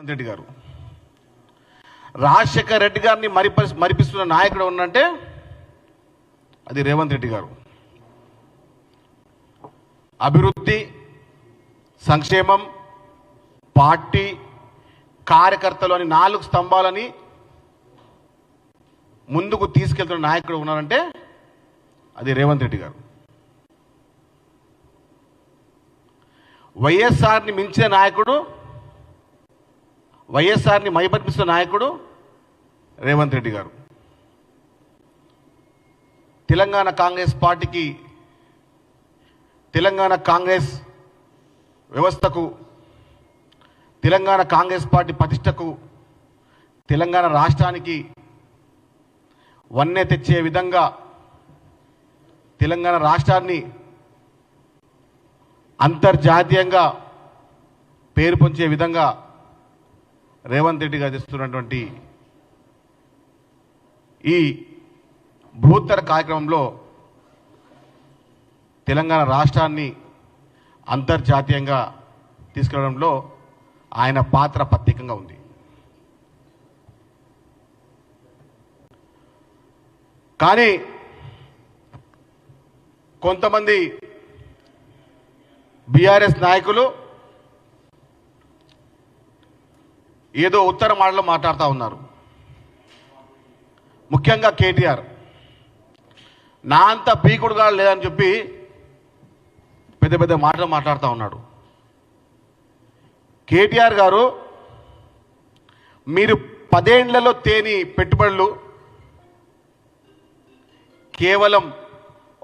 రేవంత్ రెడ్డి గారు. రాజశేఖర రెడ్డి గారిని మరిప మరిపిస్తున్న నాయకుడు ఉన్నంటే అది రేవంత్ రెడ్డి గారు. అభివృద్ధి సంక్షేమం పార్టీ కార్యకర్తలు అని నాలుగు స్తంభాలని ముందుకు తీసుకెళ్తున్న నాయకుడు ఉన్నారంటే అది రేవంత్ రెడ్డి గారు. వైఎస్ఆర్ని మించిన నాయకుడు వైఎస్ఆర్ని మైపర్పిస్తున్న నాయకుడు రేవంత్ రెడ్డి గారు. తెలంగాణ కాంగ్రెస్ పార్టీకి తెలంగాణ కాంగ్రెస్ వ్యవస్థకు తెలంగాణ కాంగ్రెస్ పార్టీ ప్రతిష్టకు తెలంగాణ రాష్ట్రానికి వన్నె తెచ్చే విధంగా తెలంగాణ రాష్ట్రాన్ని అంతర్జాతీయంగా పేరు పొంచే విధంగా రేవంత్ రెడ్డి గారు తెస్తున్నటువంటి ఈ బృహత్తర కార్యక్రమంలో తెలంగాణ రాష్ట్రాన్ని అంతర్జాతీయంగా తీసుకెళ్ళడంలో ఆయన పాత్ర ప్రత్యేకంగా ఉంది. కానీ కొంతమంది బీఆర్ఎస్ నాయకులు ఏదో ఉత్తర మాటలో మాట్లాడుతూ ఉన్నారు. ముఖ్యంగా కేటీఆర్. నా అంత పీకుడుగా లేదని చెప్పి పెద్ద పెద్ద మాటలు మాట్లాడుతూ ఉన్నాడు. కేటీఆర్ గారు మీరు పదేండ్లలో తేని పెట్టుబడులు కేవలం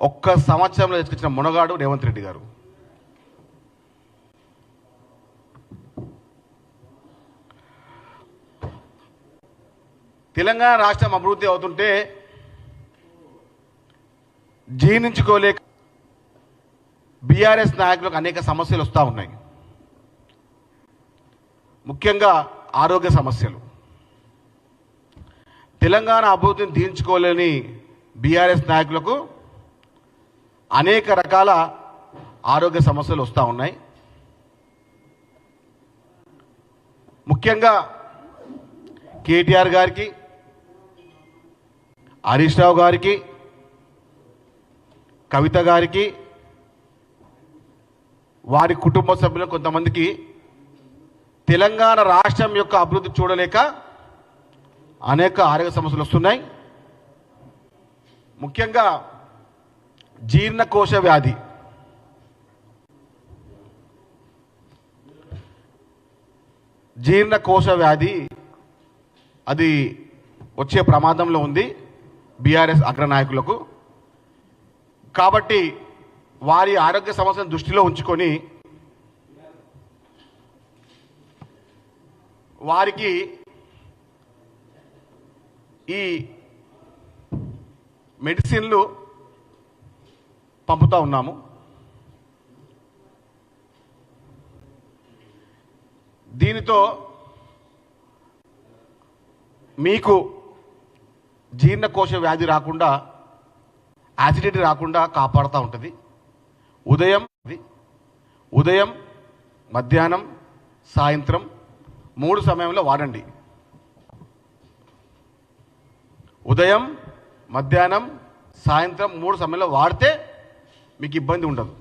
ఒక్క సంవత్సరంలో తెచ్చుకొచ్చిన మునగాడు రేవంత్ రెడ్డి గారు. తెలంగాణ రాష్ట్రం అభివృద్ధి అవుతుంటే జీర్ణించుకోలేక బీఆర్ఎస్ నాయకులకు అనేక సమస్యలు వస్తూ ఉన్నాయి. ముఖ్యంగా ఆరోగ్య సమస్యలు. తెలంగాణ అభివృద్ధిని తీర్చుకోలేని బీఆర్ఎస్ నాయకులకు అనేక రకాల ఆరోగ్య సమస్యలు వస్తూ ఉన్నాయి. ముఖ్యంగా కేటీఆర్ గారికి హరీష్ రావు గారికి కవిత గారికి వారి కుటుంబ సభ్యులు కొంతమందికి తెలంగాణ రాష్ట్రం యొక్క అభివృద్ధి చూడలేక అనేక ఆరోగ్య సమస్యలు వస్తున్నాయి. ముఖ్యంగా జీర్ణకోశ వ్యాధి. జీర్ణకోశ వ్యాధి అది వచ్చే ప్రమాదంలో ఉంది. బీఆర్ఎస్ అగ్రనాయకులకు. కాబట్టి వారి ఆరోగ్య సమస్యను దృష్టిలో ఉంచుకొని వారికి ఈ మెడిసిన్లు పంపుతా ఉన్నాము. దీనితో మీకు జీర్ణకోశ వ్యాధి రాకుండా యాసిడిటీ రాకుండా కాపాడుతూ ఉంటుంది. ఉదయం ఉదయం మధ్యాహ్నం సాయంత్రం మూడు సమయంలో వాడండి. ఉదయం మధ్యాహ్నం సాయంత్రం మూడు సమయంలో వాడితే మీకు ఇబ్బంది ఉండదు.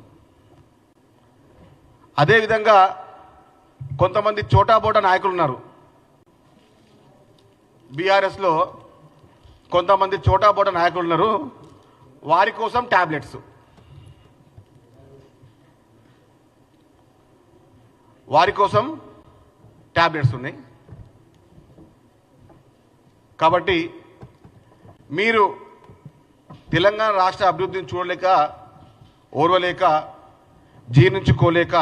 అదేవిధంగా కొంతమంది చోటాబోటా నాయకులు ఉన్నారు. బీఆర్ఎస్లో కొంతమంది చోటాబోట నాయకులు ఉన్నారు. వారి కోసం ట్యాబ్లెట్స్ వారి కోసం ట్యాబ్లెట్స్ ఉన్నాయి. కాబట్టి మీరు తెలంగాణ రాష్ట్ర అభివృద్ధిని చూడలేక ఓర్వలేక జీర్ణించుకోలేక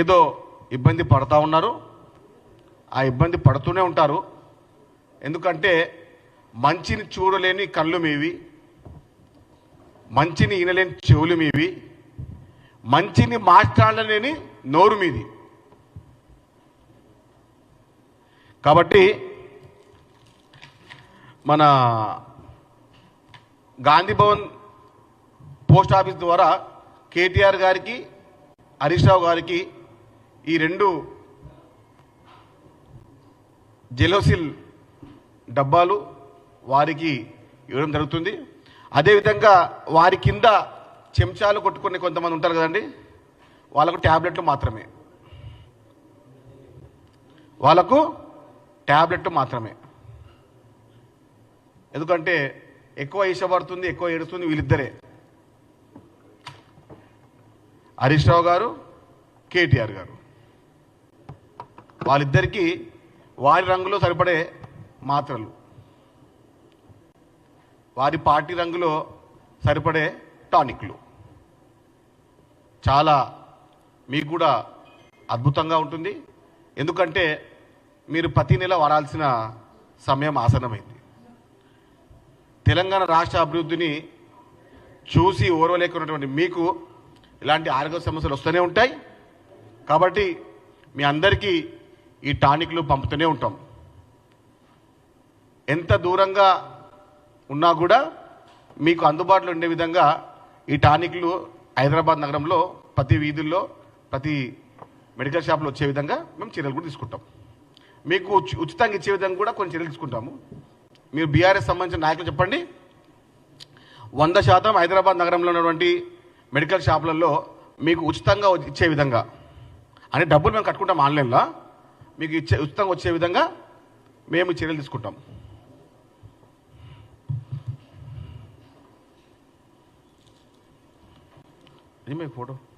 ఏదో ఇబ్బంది పడతా ఉన్నారు. ఆ ఇబ్బంది పడుతూనే ఉంటారు. ఎందుకంటే మంచిని చూడలేని కళ్ళు మీవి మంచిని ఈనలేని చెవులు మీవి మంచిని మాట్లాడలేని నోరు మీది. కాబట్టి మన గాంధీ భవన్ పోస్ట్ ఆఫీస్ ద్వారా కేటీఆర్ గారికి హరీష్ రావు గారికి ఈ రెండు జెలోసిల్ డబ్బాలు వారికి ఇవ్వడం జరుగుతుంది. అదేవిధంగా వారి కింద చెంచాలు కొట్టుకునే కొంతమంది ఉంటారు కదండి. వాళ్ళకు ట్యాబ్లెట్లు మాత్రమే. వాళ్ళకు ట్యాబ్లెట్ మాత్రమే. ఎందుకంటే ఎక్కువ ఇష్టపడుతుంది ఎక్కువ ఏడుస్తుంది వీళ్ళిద్దరే. హరీష్ రావు గారు కేటీఆర్ గారు. వాళ్ళిద్దరికీ వారి రంగులో సరిపడే మాత్రలు. వారి పార్టీ రంగులో సరిపడే టానిక్లు. చాలా మీకు కూడా అద్భుతంగా ఉంటుంది. ఎందుకంటే మీరు ప్రతి నెల వాడాల్సిన సమయం ఆసనమైంది తెలంగాణ రాష్ట్ర అభివృద్ధిని చూసి ఓర్వలేకున్నటువంటి మీకు ఇలాంటి ఆరోగ్య సమస్యలు వస్తూనే ఉంటాయి. కాబట్టి మీ అందరికీ ఈ టానిక్లు పంపుతూనే ఉంటాం. ఎంత దూరంగా ఉన్నా కూడా మీకు అందుబాటులో ఉండే విధంగా ఈ టానిక్లు హైదరాబాద్ నగరంలో ప్రతి వీధుల్లో ప్రతి మెడికల్ షాప్లో వచ్చే విధంగా మేము చర్యలు కూడా తీసుకుంటాం. మీకు ఉచి- ఉచితంగా ఇచ్చే విధంగా కూడా కొన్ని చర్యలు తీసుకుంటాము. మీరు బీఆర్ఎస్ సంబంధించిన నాయకులు చెప్పండి. వంద శాతం హైదరాబాద్ నగరంలో ఉన్నటువంటి మెడికల్ షాపులలో మీకు ఉచితంగా ఇచ్చే విధంగా అంటే డబ్బులు మేము కట్టుకుంటాం ఆన్లైన్లో మీకు ఇచ్చే ఉచితంగా వచ్చే విధంగా మేము చర్యలు తీసుకుంటాం. में फ़ोटो।